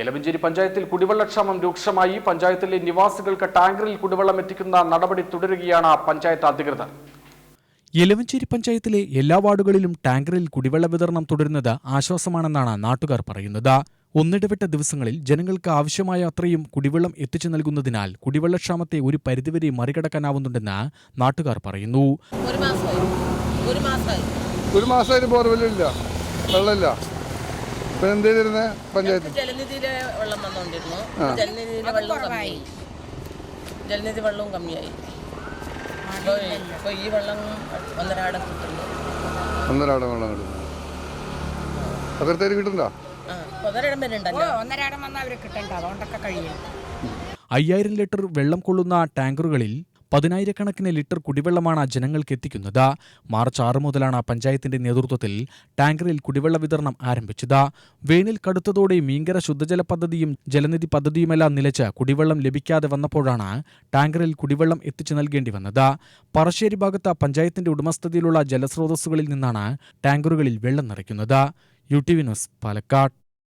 എലവഞ്ചേരി പഞ്ചായത്തിൽ കുടിവെള്ളക്ഷാമം രൂക്ഷമായി. പഞ്ചായത്തിലെ നിവാസികൾക്ക് ടാങ്കറിൽ കുടിവെള്ളം എത്തിക്കുന്ന നടപടി തുടരുകയാണ് പഞ്ചായത്ത് അധികൃതർ. എലവഞ്ചേരി പഞ്ചായത്തിലെ എല്ലാ വാർഡുകളിലും ടാങ്കറിൽ കുടിവെള്ള വിതരണം തുടരുന്നത് ആശ്വാസമാണെന്നാണ് നാട്ടുകാർ പറയുന്നത്. ഒന്നിടവിട്ട ദിവസങ്ങളിൽ ജനങ്ങൾക്ക് ആവശ്യമായ അത്രയും കുടിവെള്ളം എത്തിച്ചു നൽകുന്നതിനാൽ കുടിവെള്ളക്ഷാമത്തെ ഒരു പരിധിവരെ മറികടക്കാനാവുന്നുണ്ടെന്ന് നാട്ടുകാർ പറയുന്നു. ഒരു മാസമായി. ഒരു മാസമായി. ഒരു മാസമായിട്ട് ബോർവെല്ലില്ല. വെള്ളമില്ല. ഇപ്പൊ എന്ത് ചെയ്തിരുന്നേ പഞ്ചായത്ത് ജലനിധിയിലെ വെള്ളം വന്നുകൊണ്ടിരുന്നു ജലനിധിയിലെ വെള്ളം കമ്മിയായി. ജലനിധി വെള്ളവും കമ്മിയായി. ഇപ്പോൾ ഈ വെള്ളം ഒന്നരാടം കിട്ടുന്നു. ഒന്നരാടം വെള്ളം കിട്ടുന്നു. കിട്ടുന്നുണ്ടോ? ആ ഒന്നരാടം വരെ ഉണ്ടല്ലോ. ഒന്നരാടം വന്നാൽ അവർ കിട്ടണ്ട. അതുകൊണ്ടൊക്കെ കഴിയും. അയ്യായിരം ലിറ്റർ വെള്ളം കൊള്ളുന്ന ടാങ്കറുകളിൽ പതിനായിരക്കണക്കിന് ലിറ്റർ കുടിവെള്ളമാണ് ജനങ്ങൾക്ക് എത്തിക്കുന്നത്. മാർച്ച് ആറ് മുതലാണ് പഞ്ചായത്തിന്റെ നേതൃത്വത്തിൽ ടാങ്കറിൽ കുടിവെള്ള വിതരണം ആരംഭിച്ചത്. വേനൽ കടുത്തതോടെ മീങ്കര ശുദ്ധജല പദ്ധതിയും ജലനിധി പദ്ധതിയുമെല്ലാം നിലച്ച് കുടിവെള്ളം ലഭിക്കാതെ വന്നപ്പോഴാണ് ടാങ്കറിൽ കുടിവെള്ളം എത്തിച്ചു നൽകേണ്ടി വന്നത്. പറശ്ശേരി ഭാഗത്ത് പഞ്ചായത്തിന്റെ ഉടമസ്ഥതയിലുള്ള ജലസ്രോതസ്സുകളിൽ നിന്നാണ് ടാങ്കറുകളിൽ വെള്ളം നിറയ്ക്കുന്നത്. U T V news Palakkad.